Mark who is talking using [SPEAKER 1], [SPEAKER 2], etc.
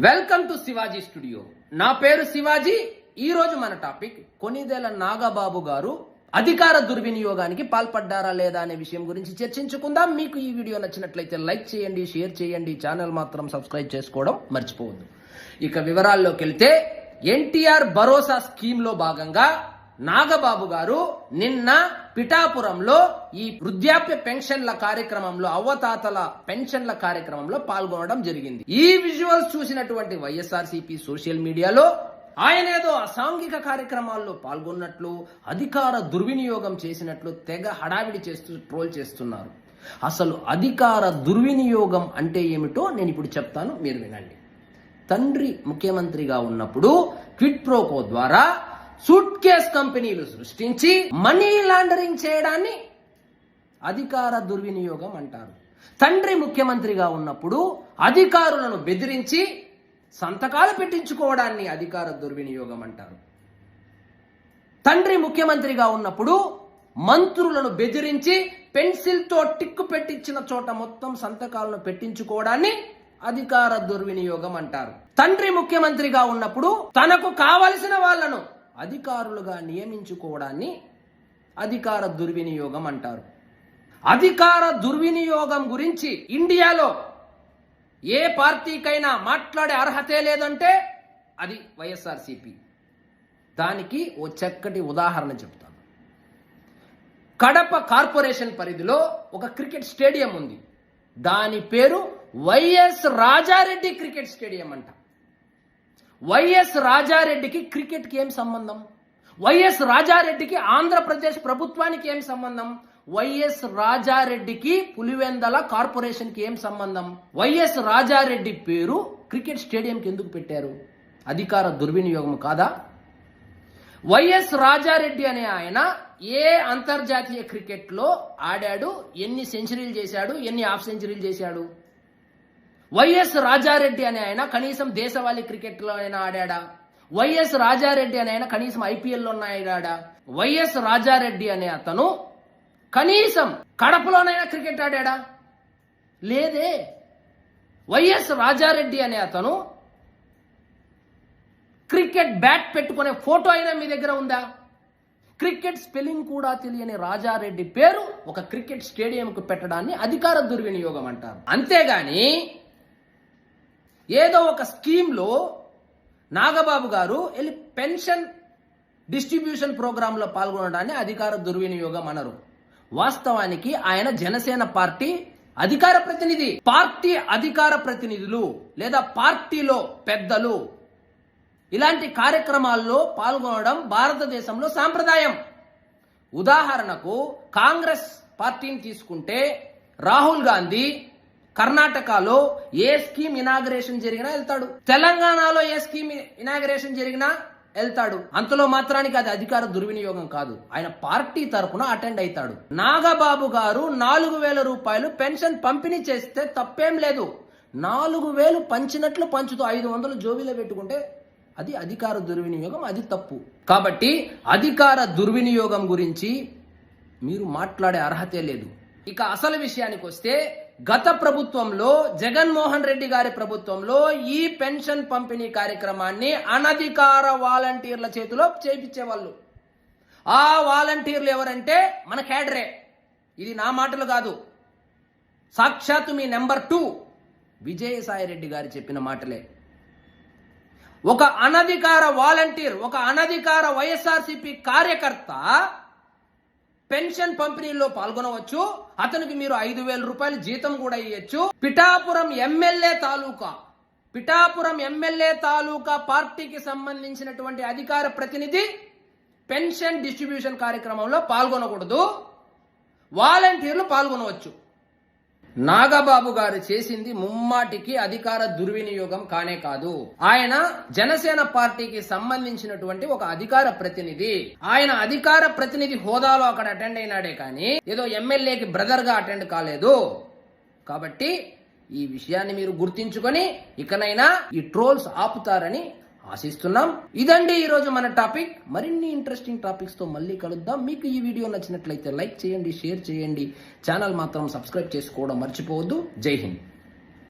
[SPEAKER 1] Welcome to Shivaji studio. నా పేరు శివాజీ. ఈ రోజు మన టాపిక్ కొనిదేల నాగబాబు గారు అధికార దుర్వినియోగానికి పాల్పడ్డారా లేదా అనే విషయం గురించి చర్చించుకుందాం. మీకు ఈ వీడియో నచ్చినట్లయితే లైక్ చేయండి షేర్ చేయండి ఛానల్ మాత్రం సబ్స్క్రైబ్ చేసుకోవడం మర్చిపోవద్దు. ఇక వివరాల్లోకి వెళ్తే ఎన్టీఆర్ భరోసా స్కీమ్లో భాగంగా నాగబాబు గారు నిన్న పిఠాపురంలో ఈ వృద్ధాప్య పెన్షన్ల కార్యక్రమంలో అవ్వతాతల పెన్షన్ల కార్యక్రమంలో పాల్గొనడం జరిగింది. ఈ విజువల్స్ చూసినటువంటి వైఎస్ఆర్సీపీ సోషల్ మీడియాలో ఆయన ఏదో అసాంఘిక కార్యక్రమాల్లో పాల్గొన్నట్లు అధికార దుర్వినియోగం చేసినట్లు తెగ హడావిడి చేస్తూ ట్రోల్ చేస్తున్నారు. అసలు అధికార దుర్వినియోగం అంటే ఏమిటో నేను ఇప్పుడు చెప్తాను మీరు వినండి. తండ్రి ముఖ్యమంత్రిగా ఉన్నప్పుడు క్విట్ ప్రోకో ద్వారా సూట్ కేస్ కంపెనీలు సృష్టించి మనీ లాండరింగ్ చేయడాన్ని అధికార దుర్వినియోగం అంటారు. తండ్రి ముఖ్యమంత్రిగా ఉన్నప్పుడు అధికారులను బెదిరించి సంతకాలు పెట్టించుకోవడాన్ని అధికార దుర్వినియోగం అంటారు. తండ్రి ముఖ్యమంత్రిగా ఉన్నప్పుడు మంత్రులను బెదిరించి పెన్సిల్తో టిక్కు పెట్టించిన చోట మొత్తం సంతకాలను పెట్టించుకోవడాన్ని అధికార దుర్వినియోగం అంటారు. తండ్రి ముఖ్యమంత్రిగా ఉన్నప్పుడు తనకు కావలసిన వాళ్ళను అధికారులుగా నియమించుకోవడాన్ని అధికార దుర్వినియోగం అంటారు. అధికార దుర్వినియోగం గురించి ఇండియాలో ఏ పార్టీకైనా మాట్లాడే అర్హతే లేదంటే అది వైఎస్ఆర్సీపీ. దానికి ఓ చక్కటి ఉదాహరణ చెప్తాను. కడప కార్పొరేషన్ పరిధిలో ఒక క్రికెట్ స్టేడియం ఉంది. దాని పేరు వైఎస్ రాజారెడ్డి క్రికెట్ స్టేడియం అంట. వైఎస్ రాజారెడ్డికి క్రికెట్కి ఏం సంబంధం? వైఎస్ రాజారెడ్డికి ఆంధ్రప్రదేశ్ ప్రభుత్వానికి ఏం సంబంధం? వైఎస్ రాజారెడ్డికి పులివెందల కార్పొరేషన్కి ఏం సంబంధం? వైఎస్ రాజారెడ్డి పేరు క్రికెట్ స్టేడియంకి ఎందుకు పెట్టారు? అధికార దుర్వినియోగం కాదా? వైఎస్ రాజారెడ్డి అనే ఆయన ఏ అంతర్జాతీయ క్రికెట్లో ఆడాడు? ఎన్ని సెంచరీలు చేశాడు? ఎన్ని హాఫ్ సెంచరీలు చేశాడు? వైఎస్ రాజారెడ్డి అనే ఆయన కనీసం దేశవాళీ క్రికెట్లో అయినా ఆడాడా? వైఎస్ రాజారెడ్డి అనే ఆయన కనీసం ఐపీఎల్లో ఆడాడా? వైఎస్ రాజారెడ్డి అనే అతను కనీసం కడపలోనైనా క్రికెట్ ఆడాడా? లేదే. వైఎస్ రాజారెడ్డి అనే అతను క్రికెట్ బ్యాట్ పెట్టుకునే ఫోటో అయినా మీ దగ్గర ఉందా? క్రికెట్ స్పెల్లింగ్ కూడా తెలియని రాజారెడ్డి పేరు ఒక క్రికెట్ స్టేడియంకు పెట్టడాన్ని అధికార దుర్వినియోగం అంటారు. అంతేగాని ఏదో ఒక స్కీమ్లో నాగబాబు గారు వెళ్ళి పెన్షన్ డిస్ట్రిబ్యూషన్ ప్రోగ్రాంలో పాల్గొనడాన్ని అధికార దుర్వినియోగం అనరు. వాస్తవానికి ఆయన జనసేన పార్టీ అధికార ప్రతినిధి. పార్టీ అధికార ప్రతినిధులు లేదా పార్టీలో పెద్దలు ఇలాంటి కార్యక్రమాల్లో పాల్గొనడం భారతదేశంలో సాంప్రదాయం. ఉదాహరణకు కాంగ్రెస్ పార్టీని తీసుకుంటే రాహుల్ గాంధీ కర్ణాటకలో ఏ స్కీమ్ ఇనాగరేషన్ జరిగినా వెళ్తాడు. తెలంగాణలో ఏ స్కీమ్ ఇనాగరేషన్ జరిగినా వెళ్తాడు. అంతలో మాత్రానికి అది అధికార దుర్వినియోగం కాదు. ఆయన పార్టీ తరపున అటెండ్ అవుతాడు. నాగబాబు గారు నాలుగు వేల రూపాయలు పెన్షన్ పంపిణీ చేస్తే తప్పేం లేదు. నాలుగు వేలు పంచినట్లు పంచుతూ ఐదు వందలు జోబీలో పెట్టుకుంటే అది అధికార దుర్వినియోగం అది తప్పు. కాబట్టి అధికార దుర్వినియోగం గురించి మీరు మాట్లాడే అర్హతే లేదు. ఇక అసలు విషయానికి వస్తే గత ప్రభుత్వంలో జగన్మోహన్ రెడ్డి గారి ప్రభుత్వంలో ఈ పెన్షన్ పంపిణీ కార్యక్రమాన్ని అనధికార వాలంటీర్ల చేతిలో చేయించేవాళ్ళు ఆ వాలంటీర్లు ఎవరంటే మన క్యాడరే. ఇది నా మాటలు కాదు. సాక్షాత్తు మీ నెంబర్ టూ విజయసాయి రెడ్డి గారు చెప్పిన మాటలే. ఒక అనధికార వాలంటీర్ ఒక అనధికార వైఎస్ఆర్సీపీ కార్యకర్త పెన్షన్ పంపిణీలో పాల్గొనవచ్చు. అతనికి మీరు ఐదు వేల రూపాయల జీతం కూడా ఇవ్వచ్చు పిఠాపురం ఎమ్మెల్యే తాలూకా పిఠాపురం ఎమ్మెల్యే తాలూకా పార్టీకి సంబంధించినటువంటి అధికార ప్రతినిధి పెన్షన్ డిస్ట్రిబ్యూషన్ కార్యక్రమంలో పాల్గొనకూడదు. వాలంటీర్లు పాల్గొనవచ్చు. నాగబాబు గారు చేసింది ముమ్మాటికి అధికార దుర్వినియోగం కానే కాదు. ఆయన జనసేన పార్టీకి సంబంధించినటువంటి ఒక అధికార ప్రతినిధి. ఆయన అధికార ప్రతినిధి హోదాలో అక్కడ అటెండ్ అయినాడే కానీ ఏదో ఎమ్మెల్యేకి బ్రదర్గా అటెండ్ కాలేదు. కాబట్టి ఈ విషయాన్ని మీరు గుర్తించుకొని ఇకనైనా ఈ ట్రోల్స్ ఆపుతారని ఆశిస్తున్నాం. ఇదండి ఈరోజు మన టాపిక్. మరిన్ని ఇంట్రెస్టింగ్ టాపిక్స్తో మళ్ళీ కలుద్దాం. మీకు ఈ వీడియో నచ్చినట్లయితే లైక్ చేయండి షేర్ చేయండి. ఛానల్ మాత్రం సబ్స్క్రైబ్ చేసుకోవడం మర్చిపోవద్దు. జై హింద్.